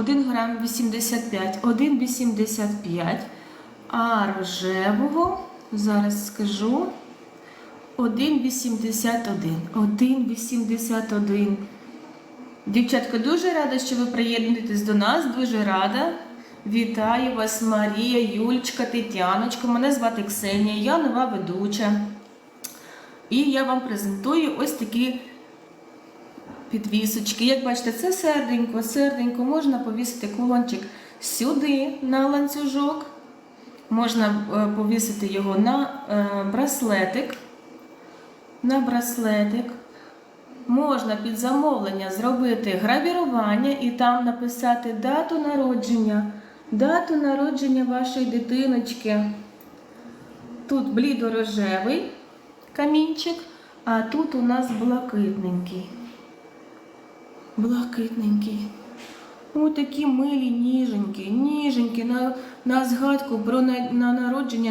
1 грам 85, 1,85. А рожевого, зараз скажу, 1,81. 1,81. Дівчатка, дуже рада, що ви приєднуєтесь до нас. Дуже рада. Вітаю вас, Марія, Юльчка, Тетяночка. Мене звати Ксенія, я нова ведуча. І я вам презентую ось такі підвісочки. Як бачите, це серденько, серденько. Можна повісити кулончик сюди на ланцюжок. Можна е, повісити його на е, браслетик. На браслетик. Можна під замовлення зробити гравірування і там написати дату народження, дату народження вашої дитиночки. Тут блідорожевий камінчик, а тут у нас блакитненький. Блакитненький. О, такі милі ніженькі, ніженькі на, на згадку про на, на народження